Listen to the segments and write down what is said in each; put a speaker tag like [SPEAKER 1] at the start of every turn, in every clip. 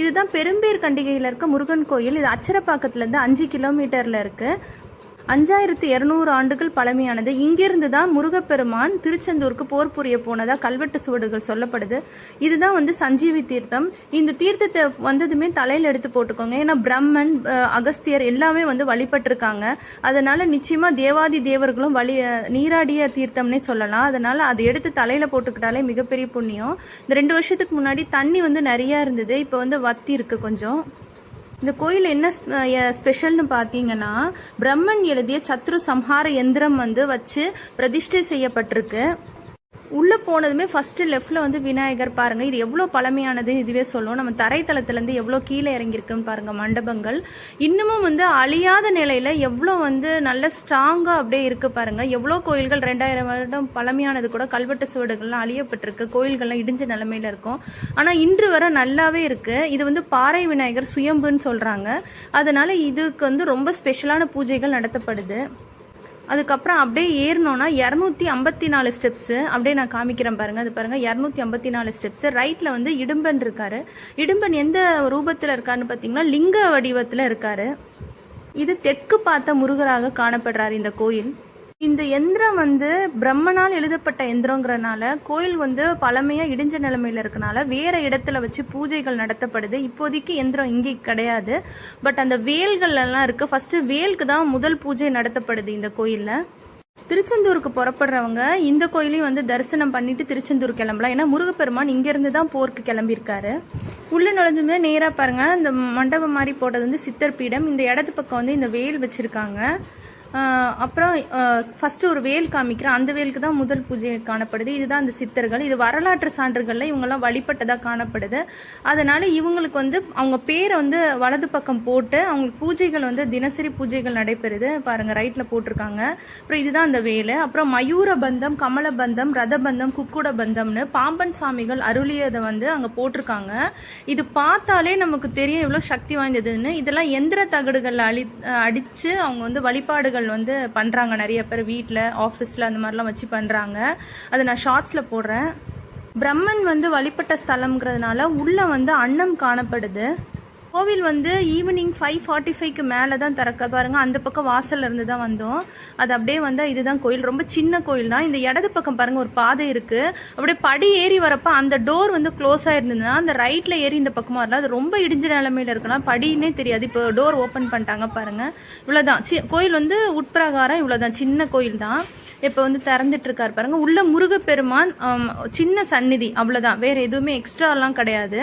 [SPEAKER 1] இதுதான் பெரும்பேர் கண்டிகையில் இருக்க முருகன் கோயில். இது அச்சரப்பாக்கத்துலேருந்து அஞ்சு கிலோமீட்டரில் இருக்குது அஞ்சாயிரத்து இரநூறு ஆண்டுகள் பழமையானது. இங்கிருந்து தான் முருகப்பெருமான் திருச்செந்தூருக்கு போர் புரிய போனதாக கல்வெட்டு சுவடுகள் சொல்லப்படுது. இதுதான் வந்து சஞ்சீவி தீர்த்தம். இந்த தீர்த்தத்தை வந்ததுமே தலையில் எடுத்து போட்டுக்கோங்க. ஏன்னா பிரம்மன் அகஸ்தியர் எல்லாமே வந்து வழிபட்டிருக்காங்க. அதனால் நிச்சயமாக தேவாதி தேவர்களும் வழி நீராடிய தீர்த்தம்னே சொல்லலாம். அதனால் அதை எடுத்து தலையில் போட்டுக்கிட்டாலே மிகப்பெரிய புண்ணியம். இந்த ரெண்டு வருஷத்துக்கு முன்னாடி தண்ணி வந்து நிறையா இருந்தது. இப்போ வந்து வத்தி இருக்குது கொஞ்சம். இந்த கோயில் என்ன ஸ்பெஷல்னு பார்த்தீங்கன்னா பிரம்மன் எழுதிய சத்ரு சம்ஹார எந்திரம் வந்து வச்சு பிரதிஷ்டை செய்யப்பட்டிருக்கு. உள்ளே போனதுமே ஃபஸ்ட்டு லெஃப்டில் வந்து விநாயகர் பாருங்கள் இது எவ்வளோ பழமையானது இதுவே சொல்லும். நம்ம தரைத்தளத்துலேருந்து எவ்வளோ கீழே இறங்கியிருக்குன்னு பாருங்கள் மண்டபங்கள். இன்னமும் வந்து அழியாத நிலையில் எவ்வளோ வந்து நல்ல ஸ்ட்ராங்காக அப்படியே இருக்குது பாருங்கள் எவ்வளோ கோயில்கள் ரெண்டாயிரம் வருடம் பழமையானது கூட கல்வெட்டு சுவடுகள்லாம் அழியப்பட்டிருக்கு. கோயில்கள்லாம் இடிஞ்ச நிலமையில இருக்கும். ஆனால் இன்று வரை நல்லாவே இருக்குது இது வந்து பாறை விநாயகர் சுயம்புன்னு சொல்கிறாங்க அதனால இதுக்கு வந்து ரொம்ப ஸ்பெஷலான பூஜைகள் நடத்தப்படுது. அதுக்கப்புறம் அப்படியே ஏறினோன்னா இரநூத்தி ஐம்பத்தி நாலு ஸ்டெப்ஸு அப்படியே நான் காமிக்கிறேன் பாருங்கள் அது பாருங்கள் இரநூத்தி ஐம்பத்தி நாலு ஸ்டெப்ஸு ரைட்டில் வந்து இடும்பன் இருக்காரு. இடும்பன் எந்த ரூபத்தில் இருக்காருன்னு பார்த்தீங்கன்னா லிங்க வடிவத்தில் இருக்காரு. இது தெற்கு பார்த்த முருகராக காணப்படுறார் இந்த கோயில். இந்த எந்திரம் வந்து பிரம்மனால் எழுதப்பட்ட எந்திரங்கிறனால கோயில் வந்து பழமையா இடிஞ்ச நிலைமையில இருக்கனால வேற இடத்துல வச்சு பூஜைகள் நடத்தப்படுது. இப்போதைக்கு எந்திரம் இங்கே கிடையாது. பட் அந்த வேல்கள் எல்லாம் இருக்கு. ஃபர்ஸ்ட் வேலுக்கு தான் முதல் பூஜை நடத்தப்படுது இந்த கோயில்ல. திருச்செந்தூருக்கு புறப்படுறவங்க இந்த கோயிலையும் வந்து தரிசனம் பண்ணிட்டு திருச்செந்தூர் கிளம்பலாம். ஏன்னா முருகப்பெருமான் இங்கேருந்து தான் போருக்கு கிளம்பியிருக்காரு. உள்ளே நுழைஞ்சுமே நேராக பாருங்க. இந்த மண்டபம் மாதிரி போட்டது வந்து சித்தர் பீடம். இந்த இடது பக்கம் வந்து இந்த வேல் வச்சுருக்காங்க. அப்புறம் ஃபஸ்ட்டு ஒரு வேல் காமிக்கிறேன் அந்த வேலுக்கு தான் முதல் பூஜை காணப்படுது. இதுதான் அந்த சித்தர்கள். இது வரலாற்று சான்றுகளில் இவங்கெல்லாம் வழிபட்டதாக காணப்படுது. அதனால் இவங்களுக்கு வந்து அவங்க பேரை வந்து வலது பக்கம் போட்டு அவங்களுக்கு பூஜைகள் வந்து தினசரி பூஜைகள் நடைபெறுது. பாருங்கள் ரைட்டில் போட்டிருக்காங்க. அப்புறம் இதுதான் அந்த வேலை. அப்புறம் மயூர பந்தம் கமல பந்தம் ரத பந்தம் குக்குட பந்தம்னு பாம்பன் சாமிகள் அருளியதை வந்து அங்கே போட்டிருக்காங்க. இது பார்த்தாலே நமக்கு தெரியும் எவ்வளோ சக்தி வாய்ந்ததுன்னு. இதெல்லாம் எந்திர தகடுகளில் அழி அடித்து அவங்க வந்து வழிபாடுகள் வந்து பண்றாங்க. நிறைய பேர் வீட்டில் ஆஃபீஸில் அந்த மாதிரிலாம் வச்சு பண்றாங்க. அதை நான் ஷார்ட்ஸில் போடுறேன். பிரம்மன் வந்து வழிபட்ட ஸ்தலம்ங்கிறதுனால உள்ள வந்து அன்னம் காணப்படுது. கோவில் வந்து ஈவினிங் ஃபைவ் ஃபார்ட்டி ஃபைவ்க்கு மேலே தான் திறக்க. பாருங்கள் அந்த பக்கம் வாசல்ல இருந்து தான் வந்தோம். அது அப்படியே வந்தால் இதுதான் கோயில். ரொம்ப சின்ன கோயில் தான். இந்த இடது பக்கம் பாருங்கள் ஒரு பாதை இருக்குது அப்படியே படி ஏறி வரப்போ அந்த டோர் வந்து க்ளோஸ் ஆயிருந்ததுன்னா அந்த ரைட்டில் ஏறி இந்த பக்கமாக வரலாம். அது ரொம்ப இடிஞ்ச நிலமையில் இருக்கலாம் படின்னே தெரியாது. இப்போ டோர் ஓப்பன் பண்ணிட்டாங்க பாருங்கள் இவ்வளோதான் சி கோயில் வந்து உட்பிரகாரம் இவ்வளோதான் சின்ன கோயில் தான். இப்போ வந்து திறந்துட்டு பாருங்கள் பாருங்க. உள்ள முருகப்பெருமான் சின்ன சந்நிதி அவ்வளோதான் வேற எதுவுமே எக்ஸ்ட்ராலாம் கிடையாது.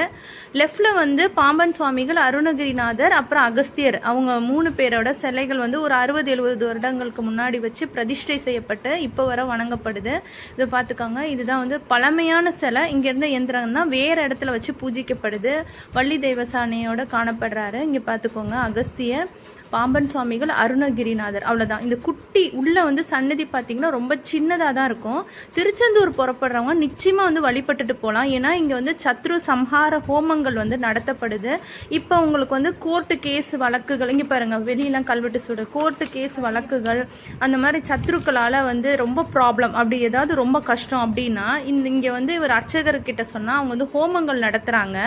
[SPEAKER 1] லெஃப்ட்ல வந்து பாம்பன் சுவாமிகள் அருணகிரிநாதர் அப்புறம் அகஸ்தியர். அவங்க மூணு பேரோட சிலைகள் வந்து ஒரு அறுபது எழுபது வருடங்களுக்கு முன்னாடி வச்சு பிரதிஷ்டை செய்யப்பட்டு இப்போ வர வணங்கப்படுது. இதை பார்த்துக்கோங்க இதுதான் வந்து பழமையான சிலை. இங்கேருந்து எந்திரம் தான் வேற இடத்துல வச்சு பூஜிக்கப்படுது. வள்ளி தெய்வசானையோட காணப்படுறாரு. இங்கே பார்த்துக்கோங்க அகஸ்தியர் பாம்பன் சுவாமிகள் அருணகிரிநாதர். அவ்வளோதான் இந்த குட்டி உள்ளே வந்து சன்னதி பார்த்தீங்கன்னா ரொம்ப சின்னதாக தான் இருக்கும். திருச்செந்தூர் புறப்படுறவங்க நிச்சயமாக வந்து வழிபட்டுட்டு போகலாம் ஏன்னா இங்கே வந்து சத்ரு சம்ஹார ஹோமங்கள் வந்து நடத்தப்படுது. இப்போ உங்களுக்கு வந்து கோர்ட்டு கேஸ் வழக்குகள் இங்கே பாருங்க வெளியெல்லாம் கல்வெட்டு சுடு கோர்ட்டு கேஸ் வழக்குகள் அந்த மாதிரி சத்ருக்களால் வந்து ரொம்ப ப்ராப்ளம் அப்படி ஏதாவது ரொம்ப கஷ்டம் அப்படின்னா இந்த இங்கே வந்து இவர் அர்ச்சகர்கிட்ட சொன்னால் அவங்க வந்து ஹோமங்கள் நடத்துகிறாங்க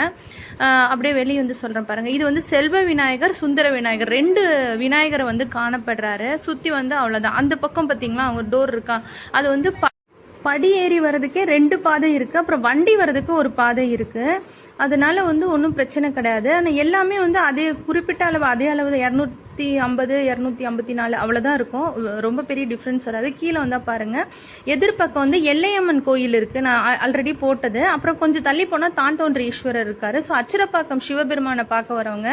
[SPEAKER 1] அப்படியே வெளியே வந்து சொல்கிறேன் பாருங்கள் இது வந்து செல்வ விநாயகர் சுந்தர விநாயகர். ரெண்டு விநாயகரை வந்து காணப்படுறாரு. சுத்தி வந்து அவ்வளவுதான். அந்த பக்கம் பாத்தீங்களா அவங்க டோர் இருக்கா? அது வந்து ப- படி ஏறி வர்றதுக்கே ரெண்டு பாதை இருக்கு. அப்புறம் வண்டி வர்றதுக்கு ஒரு பாதை இருக்கு. அதனால வந்து ஒன்றும் பிரச்சனை கிடையாது. ஆனால் எல்லாமே வந்து அதே குறிப்பிட்ட அளவு அதே அளவு இரநூத்தி ஐம்பது இரநூத்தி ஐம்பத்தி நாலு அவ்வளோதான் இருக்கும். ரொம்ப பெரிய டிஃப்ரென்ஸ் வராது. கீழே வந்தால் பாருங்க. எதிர்பக்கம் வந்து எல்லையம்மன் கோயில் இருக்கு. நான் ஆல்ரெடி போட்டது. அப்புறம் கொஞ்சம் தள்ளி போனால் தான் தோன்ற ஈஸ்வரர் இருக்காரு. ஸோ அச்சிரப்பாக்கம் சிவபெருமானை பார்க்க வரவங்க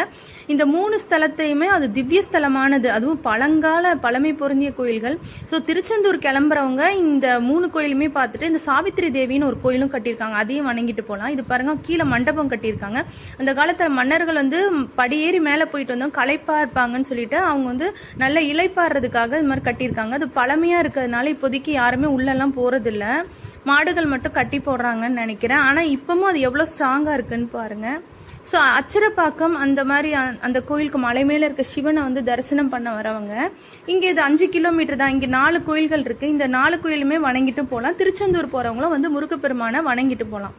[SPEAKER 1] இந்த மூணு ஸ்தலத்தையுமே அது திவ்ய ஸ்தலமானது. அதுவும் பழங்கால பழமை பொருந்திய கோயில்கள். ஸோ திருச்செந்தூர் கிளம்புறவங்க இந்த மூணு கோயிலுமே பார்த்துட்டு இந்த சாவித்திரி தேவின்னு ஒரு கோயிலும் கட்டியிருக்காங்க. அதையும் வணங்கிட்டு போகலாம் இது பாருங்க கீழே மண்டபம் கட்டியிருக்காங்க. அந்த காலத்தில் மன்னர்கள் வந்து படியேறி மேலே போயிட்டு வந்தோம் களைப்பாக இருப்பாங்கன்னு சொல்லிட்டு அவங்க வந்து நல்ல இலைப்பாடுறதுக்காக இது மாதிரி கட்டியிருக்காங்க. அது பழமையாக இருக்கிறதுனால இப்போதைக்கு யாருமே உள்ளெல்லாம் போகிறதில்ல மாடுகள் மட்டும் கட்டி போடுறாங்கன்னு நினைக்கிறேன். ஆனால் இப்பவும் அது எவ்வளோ ஸ்ட்ராங்காக இருக்குன்னு பாருங்கள் ஸோ அச்சரப்பாக்கம் அந்த மாதிரி அந்த கோயிலுக்கு மலை மேலே இருக்க சிவனை வந்து தரிசனம் பண்ண வரவங்க. இங்கே இது அஞ்சு கிலோமீட்டர் தான். இங்கே நாலு கோயில்கள் இருக்குது இந்த நாலு கோயிலுமே வணங்கிட்டு போகலாம் திருச்செந்தூர் போகிறவங்களும் வந்து முருகப்பெருமானை வணங்கிட்டு போகலாம்